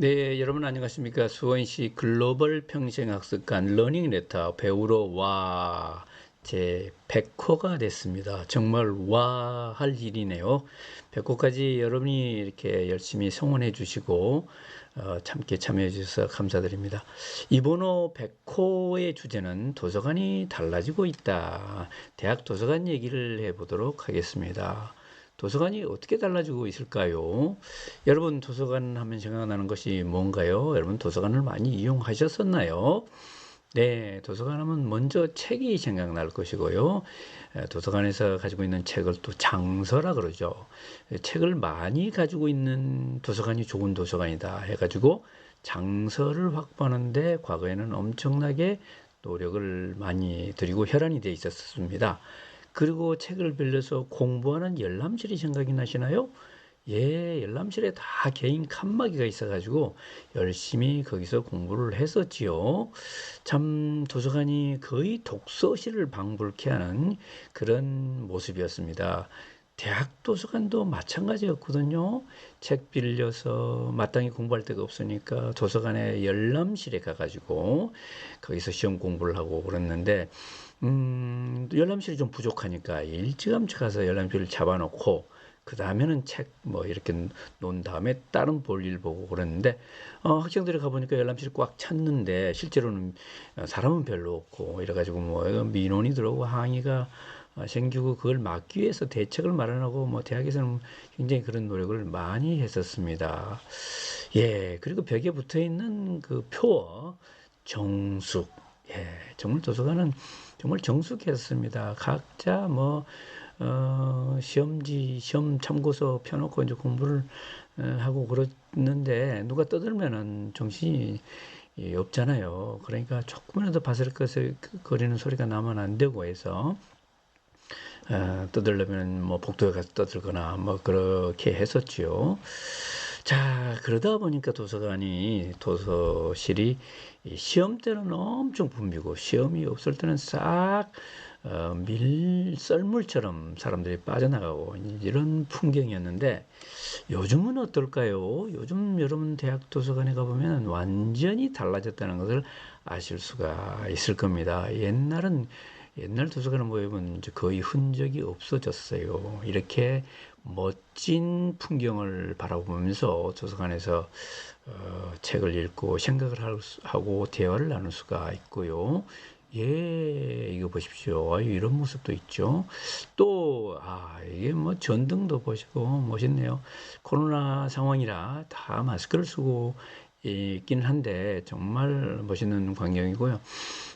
네, 여러분 안녕하십니까? 수원시 글로벌 평생학습관 러닝레터 배우러 와, 제 100호가 됐습니다. 정말 와 할 일이네요. 100호까지 여러분이 이렇게 열심히 성원해 주시고, 어, 참게 참여해 주셔서 감사드립니다. 이번호 100호의 주제는 도서관이 달라지고 있다. 대학 도서관 얘기를 해 보도록 하겠습니다. 도서관이 어떻게 달라지고 있을까요? 여러분 도서관 하면 생각나는 것이 뭔가요? 여러분 도서관을 많이 이용하셨었나요? 네, 도서관 하면 먼저 책이 생각날 것이고요. 도서관에서 가지고 있는 책을 또 장서라 그러죠. 책을 많이 가지고 있는 도서관이 좋은 도서관이다 해가지고 장서를 확보하는데 과거에는 엄청나게 노력을 많이 들이고 혈안이 돼 있었습니다. 그리고 책을 빌려서 공부하는 열람실이 생각이 나시나요? 예, 열람실에 다 개인 칸막이가 있어가지고 열심히 거기서 공부를 했었지요. 참 도서관이 거의 독서실을 방불케 하는 그런 모습이었습니다. 대학 도서관도 마찬가지였거든요. 책 빌려서 마땅히 공부할 데가 없으니까 도서관에 열람실에 가가지고 거기서 시험 공부를 하고 그랬는데 음, 열람실이 좀 부족하니까 일찌감치 가서 열람실을 잡아놓고 그 다음에는 책 뭐 이렇게 놓은 다음에 다른 볼일 보고 그랬는데 어, 학생들이 가보니까 열람실이 꽉 찼는데 실제로는 사람은 별로 없고 이래가지고 뭐 민원이 들어오고 항의가 생기고 그걸 막기 위해서 대책을 마련하고 뭐 대학에서는 굉장히 그런 노력을 많이 했었습니다. 예, 그리고 벽에 붙어 있는 그 표어 정숙 예, 정말 도서관은 정말 정숙했습니다. 각자 뭐 어, 시험지, 시험 참고서 펴놓고 이제 공부를 어, 하고 그러는데 누가 떠들면은 정신이 없잖아요. 그러니까 조금이라도 바스락거리는 소리가 나면 안 되고 해서 어, 떠들려면 뭐 복도에 가서 떠들거나 뭐 그렇게 했었지요. 자, 그러다 보니까 도서관이, 도서실이 시험 때는 엄청 붐비고, 시험이 없을 때는 싹, 어, 밀, 썰물처럼 사람들이 빠져나가고, 이런 풍경이었는데, 요즘은 어떨까요? 요즘 여러분 대학 도서관에 가보면 완전히 달라졌다는 것을 아실 수가 있을 겁니다. 옛날은 옛날 도서관을 보면 거의 흔적이 없어졌어요. 이렇게 멋진 풍경을 바라보면서 도서관에서 어, 책을 읽고 생각을 하고 대화를 나눌 수가 있고요. 예, 이거 보십시오. 이런 모습도 있죠. 또, 아, 이게 뭐 전등도 보시고 멋있네요. 코로나 상황이라 다 마스크를 쓰고 있긴 한데 정말 멋있는 광경이고요.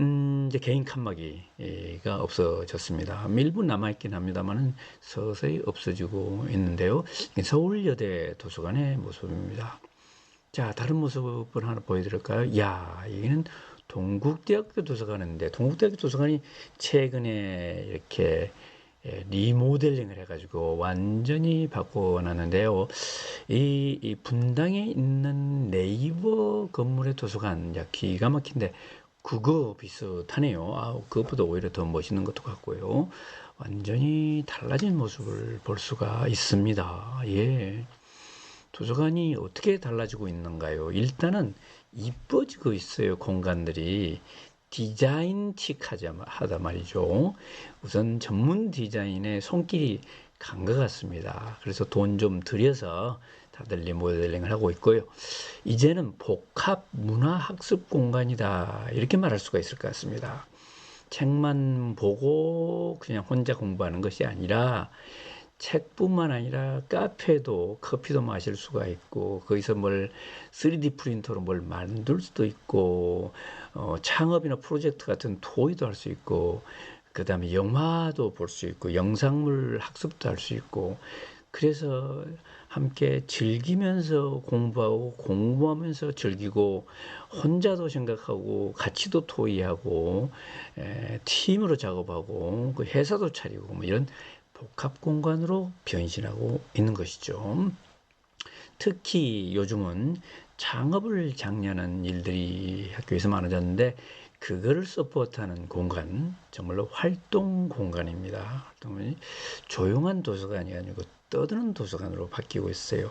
음, 이제 개인 칸막이가 없어졌습니다. 일부 남아있긴 합니다만 서서히 없어지고 있는데요. 서울여대 도서관의 모습입니다. 자, 다른 모습을 하나 보여드릴까요? 야, 여기는 동국대학교 도서관인데, 동국대학교 도서관이 최근에 이렇게 예, 리모델링을 해가지고 완전히 바꿔놨는데요. 이, 이 분당에 있는 네이버 건물의 도서관, 야, 기가 막힌데, 그거 비슷하네요. 아, 그것보다 오히려 더 멋있는 것도 같고요. 완전히 달라진 모습을 볼 수가 있습니다. 예. 도서관이 어떻게 달라지고 있는가요? 일단은 이뻐지고 있어요. 공간들이. 디자인틱 하다 말이죠. 우선 전문 디자인의 손길이 간 것 같습니다. 그래서 돈 좀 들여서 다들 리모델링을 하고 있고요. 이제는 복합 문화 학습 공간이다. 이렇게 말할 수가 있을 것 같습니다. 책만 보고 그냥 혼자 공부하는 것이 아니라 책뿐만 아니라 카페도 커피도 마실 수가 있고 거기서 뭘 3D 프린터로 뭘 만들 수도 있고 어, 창업이나 프로젝트 같은 토의도 할 수 있고 그 다음에 영화도 볼 수 있고 영상물 학습도 할 수 있고. 그래서 함께 즐기면서 공부하고 공부하면서 즐기고 혼자도 생각하고 같이도 토의하고 에, 팀으로 작업하고 그 회사도 차리고 뭐 이런 복합 공간으로 변신하고 있는 것이죠. 특히 요즘은 창업을 장려하는 일들이 학교에서 많아졌는데 그거를 서포트하는 공간, 정말로 활동 공간입니다. 조용한 도서관이 아니고 떠드는 도서관으로 바뀌고 있어요.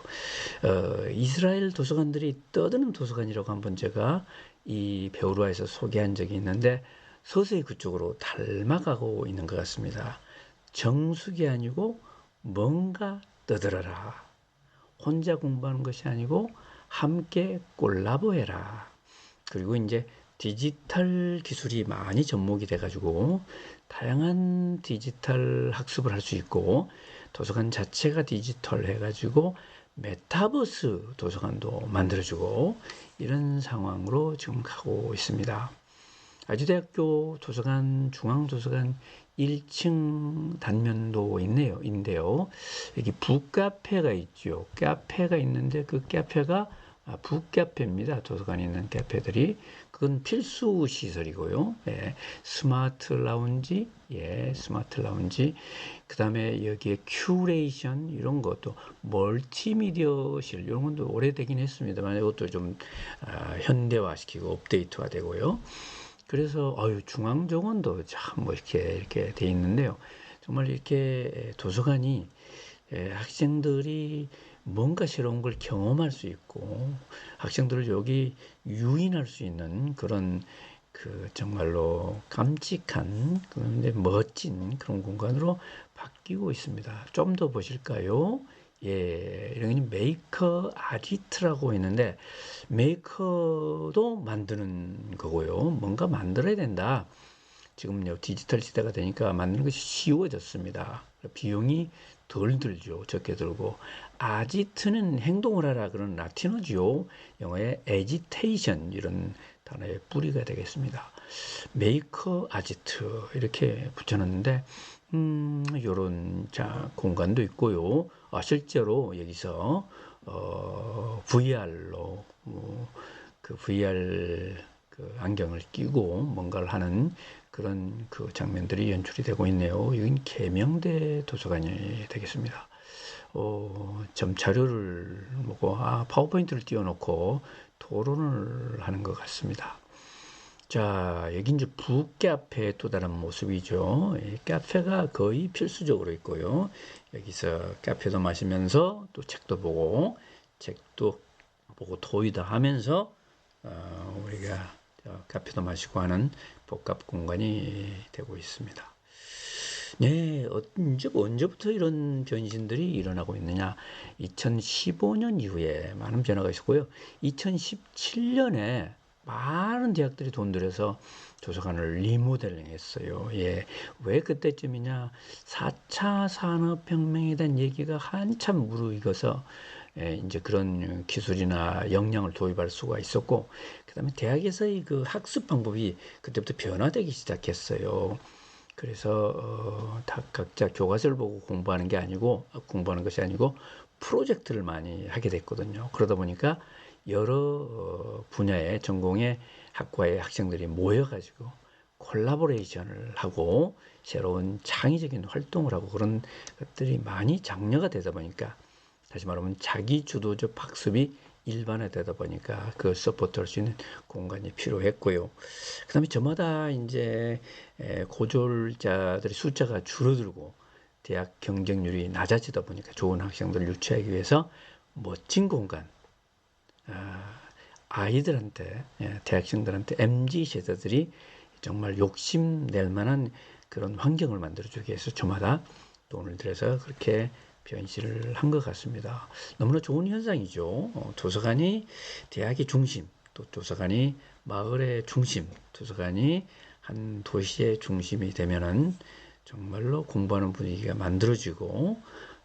어, 이스라엘 도서관들이 떠드는 도서관이라고 한번 제가 이 베오루아에서 소개한 적이 있는데 서서히 그쪽으로 닮아가고 있는 것 같습니다. 정숙이 아니고 뭔가 떠들어라. 혼자 공부하는 것이 아니고 함께 콜라보해라. 그리고 이제 디지털 기술이 많이 접목이 돼가지고 다양한 디지털 학습을 할 수 있고 도서관 자체가 디지털 해가지고 메타버스 도서관도 만들어주고 이런 상황으로 지금 가고 있습니다. 아주대학교 도서관 중앙도서관 1층 단면도 있네요. 인데요. 여기 북카페가 있죠. 카페가 있는데 그 카페가 아, 북카페입니다. 도서관에 있는 카페들이 그건 필수 시설이고요. 예, 스마트 라운지, 예, 스마트 라운지. 그 다음에 여기에 큐레이션 이런 것도 멀티미디어실 이런 것도 오래되긴 했습니다만 이것도 좀 아, 현대화시키고 업데이트가 되고요. 그래서 어유 중앙정원도 참 뭐 이렇게 이렇게 돼 있는데요. 정말 이렇게 도서관이 예, 학생들이 뭔가 새로운 걸 경험할 수 있고 학생들을 여기 유인할 수 있는 그런 그 정말로 깜찍한 그런데 멋진 그런 공간으로 바뀌고 있습니다. 좀 더 보실까요? 예, 이런 메이커 아지트라고 있는데 메이커도 만드는 거고요. 뭔가 만들어야 된다. 지금 요 디지털 시대가 되니까 만드는 것이 쉬워졌습니다. 비용이 덜 들죠. 적게 들고 아지트는 행동을 하라 그런 라틴어지요. 영어의 agitation 이런 단어의 뿌리가 되겠습니다. 메이커 아지트 이렇게 붙여놨는데 음, 요런 자 공간도 있고요. 아, 실제로 여기서 어, VR로 뭐, 그 VR 그 안경을 끼고 뭔가를 하는 그런 그 장면들이 연출이 되고 있네요. 이건 개명대 도서관이 되겠습니다. 어, 점 자료를 보고 아 파워포인트를 띄워놓고 토론을 하는 것 같습니다. 자, 여기 이제 북카페의 또 다른 모습이죠. 이 카페가 거의 필수적으로 있고요. 여기서 카페도 마시면서 또 책도 보고, 책도 보고 토의도 하면서, 어, 우리가 카페도 마시고 하는 복합 공간이 되고 있습니다. 네, 언제, 언제부터 이런 변신들이 일어나고 있느냐? 2015년 이후에 많은 변화가 있었고요. 2017년에 많은 대학들이 돈 들여서 도서관을 리모델링 했어요. 예. 왜 그때쯤이냐? 4차 산업혁명에 대한 얘기가 한참 무르익어서 예, 이제 그런 기술이나 역량을 도입할 수가 있었고, 그 다음에 대학에서의 그 학습 방법이 그때부터 변화되기 시작했어요. 그래서 어, 다 각자 교과서를 보고 공부하는 게 아니고 공부하는 것이 아니고 프로젝트를 많이 하게 됐거든요. 그러다 보니까 여러 어, 분야의 전공의 학과의 학생들이 모여가지고 콜라보레이션을 하고 새로운 창의적인 활동을 하고 그런 것들이 많이 장려가 되다 보니까 다시 말하면 자기 주도적 학습이 일반화되다 보니까 그 서포트할 수 있는 공간이 필요했고요. 그 다음에 저마다 이제 고졸자들의 숫자가 줄어들고 대학 경쟁률이 낮아지다 보니까 좋은 학생들을 유치하기 위해서 멋진 공간, 아, 아이들한테 예, 대학생들한테 MZ 세대들이 정말 욕심 낼 만한 그런 환경을 만들어주기 위해서 저마다 돈을 들여서 그렇게 변신을 한 것 같습니다. 너무나 좋은 현상이죠. 어, 도서관이 대학의 중심, 또 도서관이 마을의 중심, 도서관이 한 도시의 중심이 되면은 정말로 공부하는 분위기가 만들어지고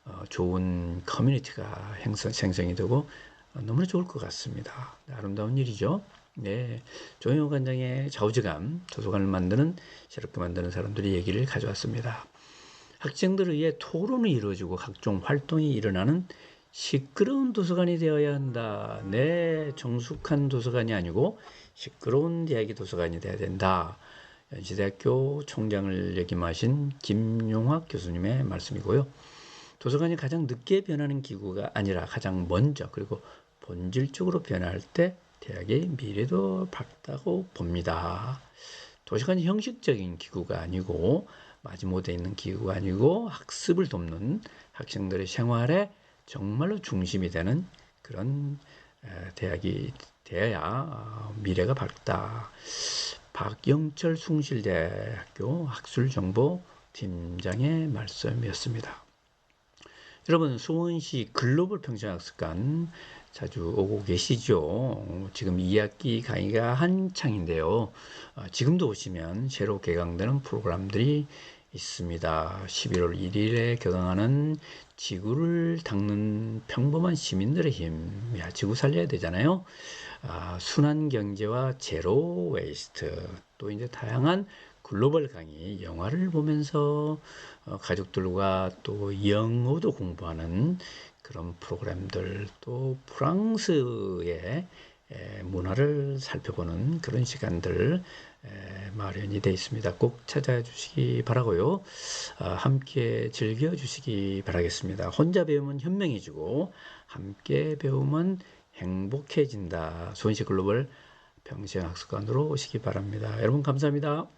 어, 좋은 커뮤니티가 생성이 되고 너무나 좋을 것 같습니다. 아름다운 일이죠. 네, 조영호 관장의 좌우지감, 도서관을 만드는, 새롭게 만드는 사람들이 얘기를 가져왔습니다. 학생들에 의해 토론이 이루어지고 각종 활동이 일어나는 시끄러운 도서관이 되어야 한다. 네, 정숙한 도서관이 아니고 시끄러운 대학의 도서관이 되어야 된다. 연시대학교 총장을 역임하신 김용학 교수님의 말씀이고요. 도서관이 가장 늦게 변하는 기구가 아니라 가장 먼저 그리고 본질적으로 변할 때 대학의 미래도 밝다고 봅니다. 도서관이 형식적인 기구가 아니고 마지못해 있는 기구가 아니고 학습을 돕는 학생들의 생활에 정말로 중심이 되는 그런 에, 대학이 되어야 어, 미래가 밝다. 박영철 숭실대학교 학술정보팀장의 말씀이었습니다. 여러분 수원시 글로벌 평생학습관 자주 오고 계시죠? 지금 2학기 강의가 한창인데요. 어, 지금도 오시면 새로 개강되는 프로그램들이 있습니다. 11월 1일에 개강하는 지구를 닦는 평범한 시민들의 힘. 야, 지구 살려야 되잖아요. 아, 순환 경제와 제로 웨이스트. 또 이제 다양한 글로벌 강의, 영화를 보면서 어, 가족들과 또 영어도 공부하는 그런 프로그램들, 또 프랑스의 에, 문화를 살펴보는 그런 시간들 에, 마련이 되어 있습니다. 꼭 찾아주시기 바라고요. 아, 함께 즐겨주시기 바라겠습니다. 혼자 배우면 현명해지고 함께 배우면 행복해진다. 손시 글로벌 평생학습관으로 오시기 바랍니다. 여러분 감사합니다.